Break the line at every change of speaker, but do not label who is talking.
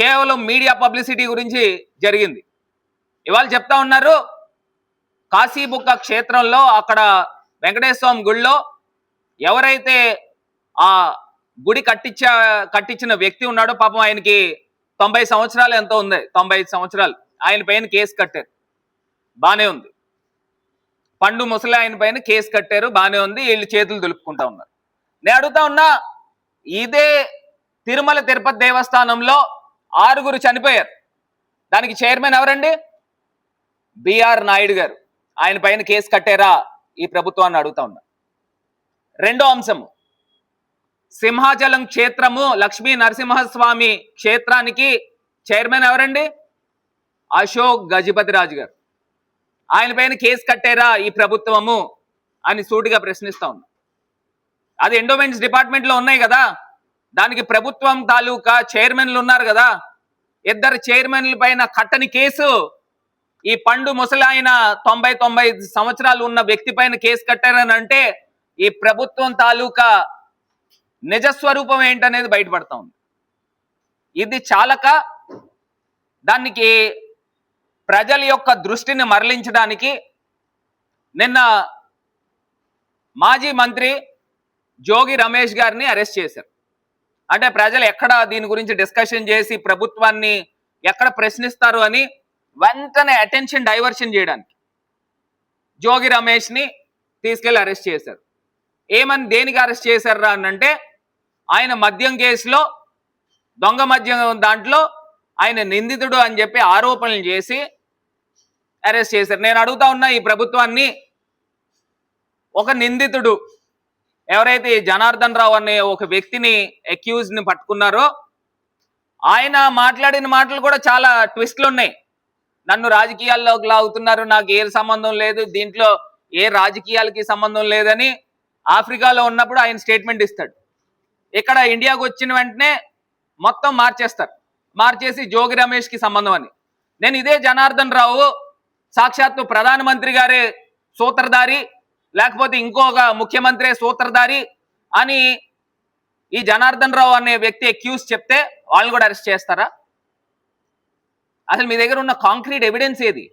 కేవలం media publicity గురించి జరిగింది. ఇవాళ చెప్తా ఉన్నారు కాశీబుక్క క్షేత్రంలో అక్కడ వెంకటేశ్వర స్వామి గుడిలో ఎవరైతే ఆ గుడి కట్టించా కట్టించిన వ్యక్తి ఉన్నాడో పాపం ఆయనకి తొంభై సంవత్సరాలు ఎంతో ఉంది తొంభై సంవత్సరాలు. ఆయన పైన కేసు కట్టారు. బాగానే ఉంది. పండు ముసలి ఆయన పైన కేసు కట్టారు బాగానే ఉంది. వీళ్ళు చేతులు దులుపుకుంటా ఉన్నారు. నేను అడుగుతా ఉన్నా ఇదే తిరుమల తిరుపతి దేవస్థానంలో ఆరుగురు చనిపోయారు. దానికి చైర్మన్ ఎవరండి? బిఆర్ నాయుడు గారు. ఆయన పైన కేసు కట్టారా? ఈ ప్రభుత్వాన్ని అడుగుతా ఉన్నా. రెండో అంశము. సింహాచలం క్షేత్రము లక్ష్మీ నరసింహస్వామి క్షేత్రానికి చైర్మన్ ఎవరండి? అశోక్ గజపతి రాజు గారు. ఆయన పైన కేసు కట్టారా ఈ ప్రభుత్వము అని సూటిగా ప్రశ్నిస్తా ఉన్నా. అది ఎండోమెంట్స్ డిపార్ట్మెంట్లో ఉన్నాయి కదా. దానికి ప్రభుత్వం తాలూకా చైర్మన్లు ఉన్నారు కదా. ఇద్దరు చైర్మన్ల పైన కట్టని కేసు ఈ పండు ముసలాయన తొంభై తొంభై ఐదు సంవత్సరాలు ఉన్న వ్యక్తి పైన కేసు కట్టారని అంటే ఈ ప్రభుత్వం తాలూకా నిజస్వరూపం ఏంటనేది బయటపడతా ఉంది. ఇది చాలక దానికి ప్రజల యొక్క దృష్టిని మరలించడానికి నిన్న మాజీ మంత్రి జోగి రమేష్ గారిని అరెస్ట్ చేశారు. అంటే ప్రజలు ఎక్కడ దీని గురించి డిస్కషన్ చేసి ప్రభుత్వాన్ని ఎక్కడ ప్రశ్నిస్తారు అని వెంటనే అటెన్షన్ డైవర్షన్ చేయడానికి జోగి రమేష్ని తీసుకెళ్ళి అరెస్ట్ చేశారు. ఏమని దేనికి అరెస్ట్ చేశారా అని అంటే ఆయన మద్యం కేసులో దొంగ మద్యం దాంట్లో ఆయన నిందితుడు అని చెప్పి ఆరోపణలు చేసి అరెస్ట్ చేశారు. నేను అడుగుతా ఉన్నా ఈ ప్రభుత్వాన్ని ఒక నిందితుడు ఎవరైతే జనార్దన్ రావు అనే ఒక వ్యక్తిని అక్యూజ్ని పట్టుకున్నారో ఆయన మాట్లాడిన మాటలు కూడా చాలా ట్విస్ట్లు ఉన్నాయి. నన్ను రాజకీయాల్లోకి లాగుతున్నారు నాకు ఏ సంబంధం లేదు దీంట్లో ఏ రాజకీయాలకి సంబంధం లేదని ఆఫ్రికాలో ఉన్నప్పుడు ఆయన స్టేట్మెంట్ ఇస్తాడు. ఇక్కడ ఇండియాకు వచ్చిన వెంటనే మొత్తం మార్చేస్తారు. మార్చేసి జోగి రమేష్కి సంబంధం అని. నేను ఇదే జనార్దన్ రావు సాక్షాత్తు ప్రధానమంత్రి గారే సూత్రధారి లేకపోతే ఇంకొక ముఖ్యమంత్రి సూత్రధారి అని ఈ జనార్దన్ రావు అనే వ్యక్తి అక్యూజ్ చెప్తే వాళ్ళని కూడా అరెస్ట్ చేస్తారా? అసలు మీ దగ్గర ఉన్న కాంక్రీట్ ఎవిడెన్స్ ఏది?